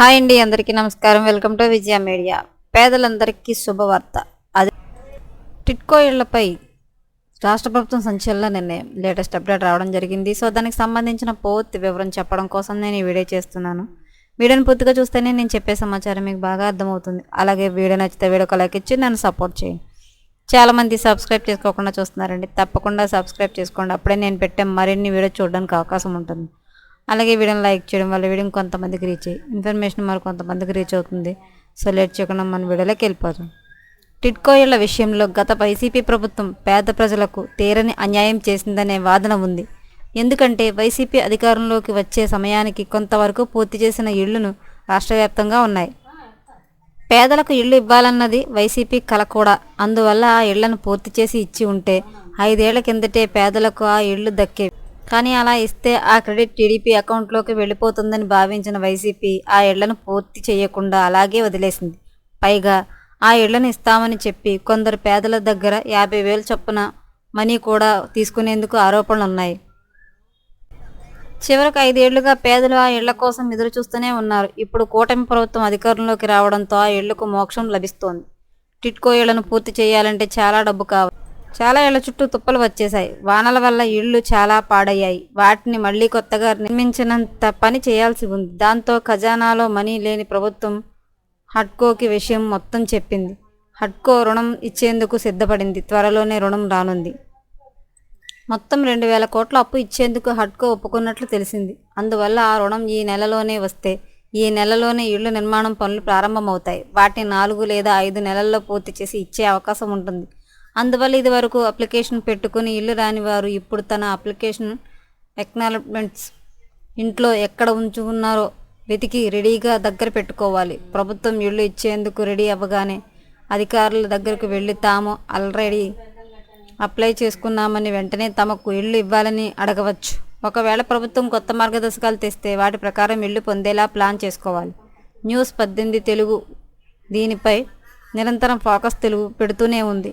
Hi అండి అందరికీ నమస్కారం. Welcome to Vijaya media. పేదలందరికీ శుభవార్త. అది టిట్కో ఇళ్ళపై రాష్ట్ర ప్రభుత్వం సంచలన నిర్ణయం. లేటెస్ట్ అప్డేట్ రావడం జరిగింది. సో దానికి సంబంధించిన పూర్తి వివరం చెప్పడం కోసం నేను ఈ వీడియో చేస్తున్నాను. వీడియోని పూర్తిగా చూస్తేనే నేను చెప్పే సమాచారం మీకు బాగా అర్థమవుతుంది. అలాగే వీడియో నచ్చితే వీడియోకి లైక్ ఇచ్చి నన్ను సపోర్ట్ చేయండి. చాలామంది సబ్స్క్రైబ్ చేసుకోకుండా చూస్తున్నారండి. తప్పకుండా సబ్స్క్రైబ్ చేసుకోండి. అప్పుడే నేను పెట్టే మరిన్ని వీడియో చూడడానికి అవకాశం ఉంటుంది. అలాగే వీడియోని లైక్ చేయడం వల్ల వీడియో కొంతమందికి రీచ్ అయ్యి ఇన్ఫర్మేషన్ మరి కొంతమందికి రీచ్ అవుతుంది. సో లేట్ చేయకుండా మన వీడియోలోకి వెళ్ళిపోతాం టిట్కో ఇళ్ళ విషయంలో గత వైసీపీ ప్రభుత్వం పేద ప్రజలకు తీరని అన్యాయం చేసిందనే వాదన ఉంది. ఎందుకంటే వైసీపీ అధికారంలోకి వచ్చే సమయానికి కొంతవరకు పూర్తి చేసిన ఇళ్ళను రాష్ట్ర వ్యాప్తంగా ఉన్నాయి. పేదలకు ఇళ్ళు ఇవ్వాలన్నది వైసీపీ కల కూడా. అందువల్ల ఆ ఇళ్ళను పూర్తి చేసి ఇచ్చి ఉంటే ఐదేళ్ళ కిందటే పేదలకు ఆ ఇళ్ళు దక్కేవి కానీ అలా ఇస్తే ఆ క్రెడిట్ టీడీపీ అకౌంట్లోకి వెళ్ళిపోతుందని భావించిన వైసీపీ ఆ ఇళ్ళను పూర్తి చేయకుండా అలాగే వదిలేసింది. పైగా ఆ ఇళ్ళను ఇస్తామని చెప్పి కొందరు పేదల దగ్గర యాభై వేలు చొప్పున మనీ కూడా తీసుకునేందుకు ఆరోపణలు ఉన్నాయి చివరికి ఐదేళ్ళుగా పేదలు ఆ ఇళ్ళ కోసం ఎదురు చూస్తూనే ఉన్నారు. ఇప్పుడు కూటమి ప్రభుత్వం అధికారంలోకి రావడంతో ఆ ఇళ్ళకు మోక్షం లభిస్తోంది. టిట్కో ఇళ్ళను పూర్తి చేయాలంటే చాలా డబ్బు కావాలి. చాలా ఇళ్ళ చుట్టూ తుప్పలు వచ్చేశాయి. వానల వల్ల ఇళ్ళు చాలా పాడయ్యాయి. వాటిని మళ్ళీ కొత్తగా నిర్మించినంత పని చేయాల్సి ఉంది. దాంతో ఖజానాలో మనీ లేని ప్రభుత్వం హడ్కోకి విషయం మొత్తం చెప్పింది. హడ్కో రుణం ఇచ్చేందుకు సిద్ధపడింది. త్వరలోనే రుణం రానుంది. మొత్తం రెండు వేల కోట్ల అప్పు ఇచ్చేందుకు హడ్కో ఒప్పుకున్నట్లు తెలిసింది. అందువల్ల ఆ రుణం ఈ నెలలోనే వస్తే ఈ నెలలోనే ఇళ్ళ నిర్మాణం పనులు ప్రారంభమవుతాయి. వాటిని నాలుగు లేదా ఐదు నెలల్లో పూర్తి చేసి ఇచ్చే అవకాశం ఉంటుంది. అందువల్ల ఇది వరకు అప్లికేషన్ పెట్టుకుని ఇల్లు రాని వారు ఇప్పుడు తన అప్లికేషన్ ఎక్నాలజ్మెంట్స్ ఇంట్లో ఎక్కడ ఉంచుకున్నారో వెతికి రెడీగా దగ్గర పెట్టుకోవాలి. ప్రభుత్వం ఇల్లు ఇచ్చేందుకు రెడీ అవ్వగానే అధికారుల దగ్గరకు వెళ్ళి తాము ఆల్రెడీ అప్లై చేసుకున్నామని వెంటనే తమకు ఇల్లు ఇవ్వాలని అడగవచ్చు. ఒకవేళ ప్రభుత్వం కొత్త మార్గదర్శకాలు తెస్తే వాటి ప్రకారం ఇల్లు పొందేలా ప్లాన్ చేసుకోవాలి. న్యూస్ పద్దెనిమిది తెలుగు దీనిపై నిరంతరం ఫోకస్ తెలుగు పెడుతూనే ఉంది.